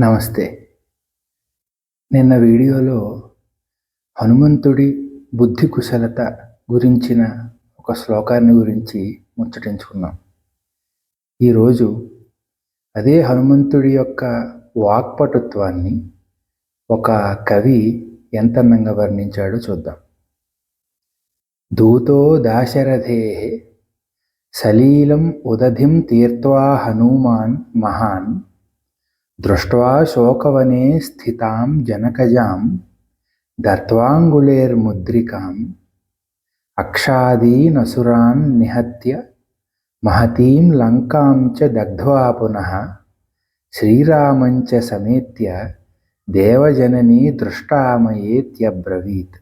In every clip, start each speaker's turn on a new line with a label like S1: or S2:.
S1: నమస్తే. నిన్న వీడియోలో హనుమంతుడి బుద్ధి కుశలత గురించిన ఒక శ్లోకాన్ని గురించి ముచ్చటించుకున్నాం. ఈరోజు అదే హనుమంతుడి యొక్క వాక్పటుత్వాన్ని ఒక కవి ఎంత అందంగా వర్ణించాడో చూద్దాం. దూతో దాశరథే సలీలం ఉదధిం తీర్త్వా హనుమాన్ మహాన్ దృష్ట్వా శోకవనే స్థితాం జనకజాం దత్వాంగుళేర్ముద్రికాం అక్షాదీనసురాన్ నిహత్య మహతీం లంకాం చ దగ్ధ్వా పునః శ్రీరామంచ సమేత్య దేవజనని దృష్టామయేత్యబ్రవీత్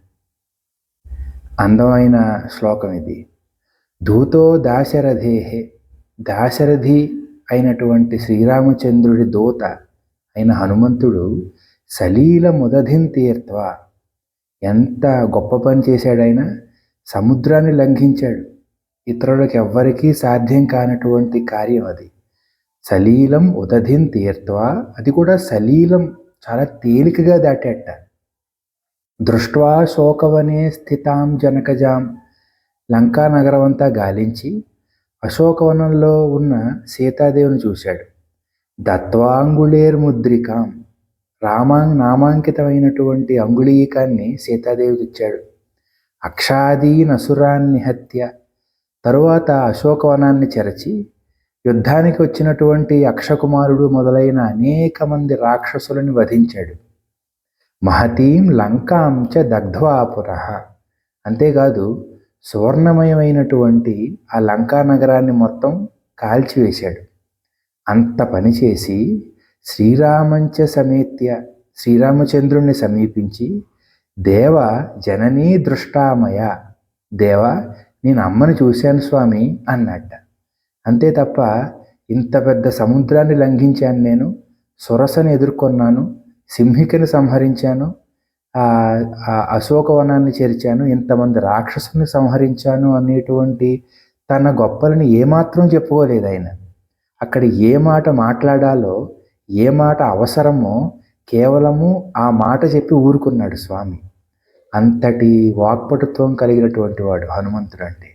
S1: అందమైన శ్లోకం ఇది దూతో దాశరథేహే దాశరథి అయినటువంటి శ్రీరామచంద్రుడి దోత అయిన హనుమంతుడు సలీల ముదధిన్ తీర్త్వ ఎంత గొప్ప పని చేశాడైనా సముద్రాన్ని లంఘించాడు. ఇతరులకు ఎవ్వరికీ సాధ్యం కానటువంటి కార్యం అది. సలీలం ఉదధిన్ తీర్త్వ అది కూడా సలీలం చాలా తేలికగా దాటేట. దృష్ట్వా శోకవనే స్థితాం జనకజాం. లంకా నగరం అంతా గాలించి అశోకవనంలో ఉన్న సీతాదేవిని చూశాడు. దత్వాంగుళేర్ముద్రికాం రామా నామాంకితమైనటువంటి అంగుళీకాన్ని సీతాదేవికి ఇచ్చాడు. అక్షాదీ నసురాన్ని హత్య తరువాత అశోకవనాన్ని చెరచి యుద్ధానికి వచ్చినటువంటి అక్షకుమారుడు మొదలైన అనేక మంది రాక్షసులను వధించాడు. మహతీం లంకాం చ దగ్ధ్వాపుర అంతేకాదు సువర్ణమయమైనటువంటి ఆ లంకా నగరాన్ని మొత్తం కాల్చివేశాడు. అంత పనిచేసి శ్రీరామంచ సమేత్య శ్రీరామచంద్రుణ్ణి సమీపించి దేవ జననీ దృష్టామయ దేవ నేను అమ్మని చూశాను స్వామి అన్నట్ట అంతే తప్ప ఇంత పెద్ద సముద్రాన్ని లంఘించాను నేను సురసను ఎదుర్కొన్నాను సింహికని సంహరించాను అశోకవనాన్ని చేర్చాను ఇంతమంది రాక్షసుని సంహరించాను అనేటువంటి తన గొప్పలని ఏమాత్రం చెప్పుకోలేదు ఆయన. అక్కడ ఏ మాట మాట్లాడాలో ఏ మాట అవసరమో కేవలము ఆ మాట చెప్పి ఊరుకున్నాడు స్వామి. అంతటి వాక్పటుత్వం కలిగినటువంటి వాడు హనుమంతుడు అంటే.